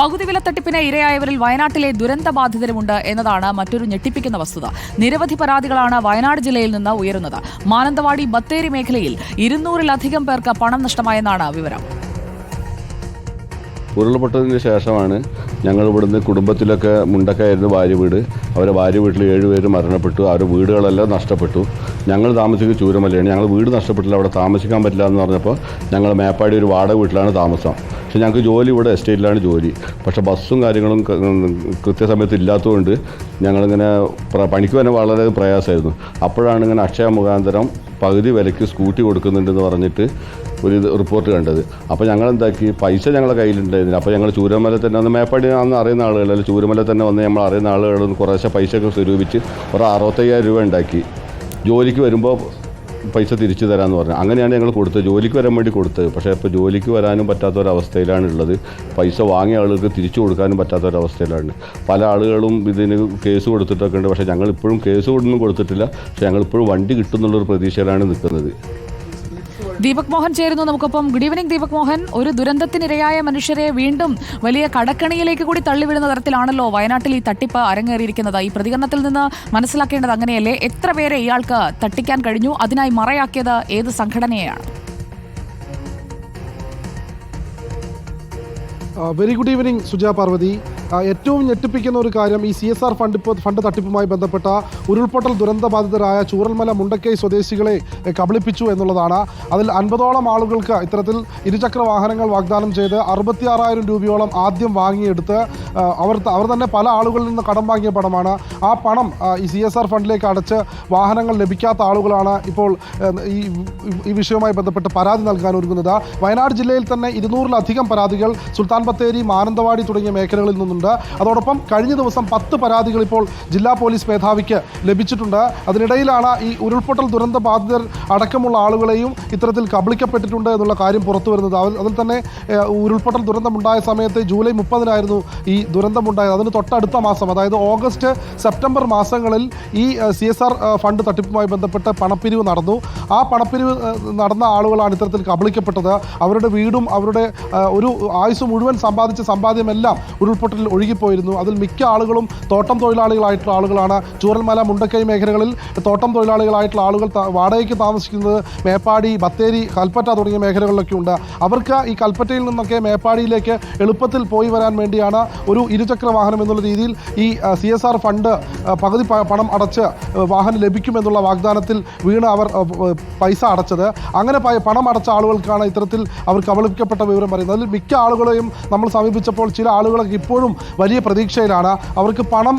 പകുതി വില തട്ടിപ്പിന് ഇരയായവരിൽ വയനാട്ടിലെ ദുരന്ത ബാധിതരുമുണ്ട് എന്നതാണ് മറ്റൊരു ഞെട്ടിപ്പിക്കുന്ന വസ്തുത. നിരവധി പരാതികളാണ് വയനാട് ജില്ലയിൽ നിന്ന് ഉയരുന്നത്. മാനന്തവാടി ബത്തേരി മേഖലയിൽ ഇരുന്നൂറിലധികം പേർക്ക് പണം നഷ്ടമായെന്നാണ് വിവരം. ഉരുൾപൊട്ടതിന് ശേഷമാണ് ഞങ്ങൾ ഇവിടുന്ന് കുടുംബത്തിലൊക്കെ മുണ്ടക്കായിരുന്നു ഭാര്യ വീട്. അവരെ ഭാര്യ വീട്ടിൽ ഏഴുപേര് മരണപ്പെട്ടു. അവരുടെ വീടുകളെല്ലാം നഷ്ടപ്പെട്ടു. ഞങ്ങൾ താമസിക്കുന്ന ചൂരമലയാണ്. ഞങ്ങൾ വീട് നഷ്ടപ്പെട്ടില്ല. അവിടെ താമസിക്കാൻ പറ്റില്ല എന്ന് പറഞ്ഞപ്പോൾ ഞങ്ങൾ മേപ്പാടി ഒരു വാടക വീട്ടിലാണ് താമസം. പക്ഷെ ഞങ്ങൾക്ക് ജോലി ഇവിടെ എസ്റ്റേറ്റിലാണ് ജോലി. പക്ഷേ ബസ്സും കാര്യങ്ങളും കൃത്യസമയത്ത് ഇല്ലാത്തതുകൊണ്ട് ഞങ്ങളിങ്ങനെ പണിക്ക് തന്നെ വളരെ പ്രയാസമായിരുന്നു. അപ്പോഴാണ് ഇങ്ങനെ അക്ഷയ മുഖാന്തരം പകുതി വിലയ്ക്ക് സ്കൂട്ടി കൊടുക്കുന്നുണ്ടെന്ന് പറഞ്ഞിട്ട് ഒരു ഇത് റിപ്പോർട്ട് കണ്ടത്. അപ്പോൾ ഞങ്ങൾ എന്താക്കി പൈസ ഞങ്ങളുടെ കയ്യിലുണ്ടായിരുന്നില്ല അപ്പോൾ ഞങ്ങൾ ചൂരമല തന്നെ അന്ന് മേപ്പാടി അന്ന് അറിയുന്ന ആളുകൾ അല്ലെങ്കിൽ ചൂരമല തന്നെ വന്ന് നമ്മൾ അറിയുന്ന ആളുകൾ കുറേശ്ശെ പൈസയൊക്കെ സ്വരൂപിച്ച് ഒരു അറുപത്തയ്യായിരം രൂപ ഉണ്ടാക്കി. ജോലിക്ക് വരുമ്പോൾ പൈസ തിരിച്ചു തരാമെന്ന് പറഞ്ഞു. അങ്ങനെയാണ് ഞങ്ങൾ കൊടുത്തത്. ജോലിക്ക് വരാൻ വേണ്ടി കൊടുത്തത്. പക്ഷേ ഇപ്പോൾ ജോലിക്ക് വരാനും പറ്റാത്ത ഒരവസ്ഥയിലാണ് ഉള്ളത്. പൈസ വാങ്ങിയ ആളുകൾക്ക് തിരിച്ചു കൊടുക്കാനും പറ്റാത്ത ഒരവസ്ഥയിലാണ് പല ആളുകളും ഇതിന് കേസ് കൊടുത്തിട്ടൊക്കെ ഉണ്ട് പക്ഷേ ഞങ്ങൾ ഇപ്പോഴും കേസ് കൊടുന്നും കൊടുത്തിട്ടില്ല. പക്ഷേ ഞങ്ങളിപ്പോഴും വണ്ടി കിട്ടുന്നുള്ളൊരു പ്രതീക്ഷയിലാണ് നിൽക്കുന്നത്. ദീപക് മോഹൻ ചേരുന്നു നമുക്കൊപ്പം. Good evening Deepak Mohan. ഒരു ദുരന്തത്തിനിരയായ മനുഷ്യരെ വീണ്ടും വലിയ കടക്കണിയിലേക്ക് കൂടി തള്ളിവിടുന്ന തരത്തിലാണല്ലോ വയനാട്ടിൽ ഈ തട്ടിപ്പ് അരങ്ങേറിയിരിക്കുന്നത്. ഈ പ്രതികരണത്തിൽ നിന്ന് മനസ്സിലാക്കേണ്ടത് അങ്ങനെയല്ലേ? എത്ര പേരെ ഇയാൾക്ക് തട്ടിക്കാൻ കഴിഞ്ഞു? അതിനായി മറയാക്കിയത് ഏത് സംഘടനയാണ്? Very good evening Suja Parvathy. ഏറ്റവും ഞെട്ടിപ്പിക്കുന്ന ഒരു കാര്യം ഈ C S R fund fund തട്ടിപ്പുമായി ബന്ധപ്പെട്ട ഉരുൾപൊട്ടൽ ദുരന്തബാധിതരായ ചൂരൽമല മുണ്ടക്കൈ സ്വദേശികളെ കബളിപ്പിച്ചു എന്നുള്ളതാണ്. അതിൽ അൻപതോളം ആളുകൾക്ക് ഇത്തരത്തിൽ ഇരുചക്ര വാഹനങ്ങൾ വാഗ്ദാനം ചെയ്ത് അറുപത്തിയാറായിരം രൂപയോളം ആദ്യം വാങ്ങിയെടുത്ത് അവർ അവർ തന്നെ പല ആളുകളിൽ നിന്ന് കടം വാങ്ങിയ പണമാണ്. ആ പണം ഈ സി എസ് ആർ ഫണ്ടിലേക്ക് അടച്ച് വാഹനങ്ങൾ ലഭിക്കാത്ത ആളുകളാണ് ഇപ്പോൾ ഈ ഈ വിഷയവുമായി ബന്ധപ്പെട്ട് പരാതി നൽകാൻ ഒരുങ്ങുന്നത്. വയനാട് ജില്ലയിൽ തന്നെ ഇരുന്നൂറിലധികം പരാതികൾ സുൽത്താൻ ബത്തേരി മാനന്തവാടി തുടങ്ങിയ മേഖലകളിൽ നിന്നുണ്ട് അതോടൊപ്പം കഴിഞ്ഞ ദിവസം പത്ത് പരാതികൾ ഇപ്പോൾ ജില്ലാ പോലീസ് മേധാവിക്ക് ലഭിച്ചിട്ടുണ്ട്. അതിനിടയിലാണ് ഈ ഉരുൾപൊട്ടൽ ദുരന്ത ബാധിതർ അടക്കമുള്ള ആളുകളെയും ഇത്തരത്തിൽ കബളിക്കപ്പെട്ടിട്ടുണ്ട് എന്നുള്ള കാര്യം പുറത്തു വരുന്നത് അതിൽ തന്നെ ഉരുൾപൊട്ടൽ ദുരന്തമുണ്ടായ സമയത്ത് ജൂലൈ മുപ്പതിനായിരുന്നു ഈ ദുരന്തമുണ്ടായത്. അതിന് തൊട്ടടുത്ത മാസം അതായത് ഓഗസ്റ്റ് സെപ്റ്റംബർ മാസങ്ങളിൽ ഈ സി എസ് ആർ ഫണ്ട് തട്ടിപ്പുമായി ബന്ധപ്പെട്ട് പണപ്പിരിവ് നടന്നു. ആ പണപ്പിരിവ് നടന്ന ആളുകളാണ് ഇത്തരത്തിൽ കബളിക്കപ്പെട്ടത്. അവരുടെ വീടും അവരുടെ ഒരു ആയുസ് മുഴുവൻ സമ്പാദിച്ച സമ്പാദ്യമെല്ലാം ഉരുൾപൊട്ടലിൽ ഒഴുകിപ്പോയിരുന്നു. അതിൽ മിക്ക ആളുകളും തോട്ടം തൊഴിലാളികളായിട്ടുള്ള ആളുകളാണ്. ചൂരൽമല മുണ്ടക്കൈ മേഖലകളിൽ തോട്ടം തൊഴിലാളികളായിട്ടുള്ള ആളുകൾ വാടകയ്ക്ക് താമസിക്കുന്നത് മേപ്പാടി ബത്തേരി കൽപ്പറ്റ തുടങ്ങിയ മേഖലകളിലൊക്കെ ഉണ്ട്. അവർക്ക് ഈ കൽപ്പറ്റയിൽ നിന്നൊക്കെ മേപ്പാടിയിലേക്ക് എളുപ്പത്തിൽ പോയി വരാൻ വേണ്ടിയാണ് ഒരു ഇരുചക്ര വാഹനം എന്നുള്ള രീതിയിൽ ഈ സി എസ് ആർ ഫണ്ട് പകുതി പണം അടച്ച് വാഹനം ലഭിക്കുമെന്നുള്ള വാഗ്ദാനത്തിൽ വീണ് അവർ പൈസ അടച്ചത്. അങ്ങനെ പണം അടച്ച ആളുകൾക്കാണ് ഇത്തരത്തിൽ അവർ കബളിപ്പിക്കപ്പെട്ട വിവരം പറയുന്നത്. അതിൽ മിക്ക ആളുകളെയും നമ്മൾ സമീപിച്ചപ്പോൾ ചില ആളുകളൊക്കെ ഇപ്പോഴും വലിയ പ്രതീക്ഷയിലാണ്. അവർക്ക് പണം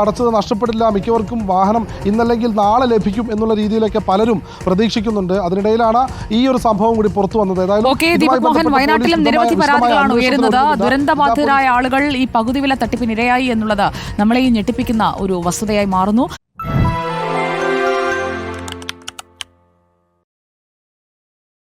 അടച്ചത് നഷ്ടപ്പെടില്ല. മിക്കവർക്കും വാഹനം ഇന്നല്ലെങ്കിൽ നാളെ ലഭിക്കും എന്നുള്ള രീതിയിലൊക്കെ പലരും പ്രതീക്ഷിക്കുന്നുണ്ട്. അതിനിടയിലാണ് ഈ ഒരു സംഭവം കൂടി പുറത്തു വന്നത്. ഏതായാലും വയനാട്ടിലും നിരവധി പരാതികളാണ് ഉയരുന്നത്. ദുരന്തബാധിതരായ ആളുകൾ ഈ പകുതി വില തട്ടിപ്പിനിരയായി എന്നുള്ളത് നമ്മളെ ഈ ഞെട്ടിപ്പിക്കുന്ന ഒരു വസ്തുതയായി മാറുന്നു.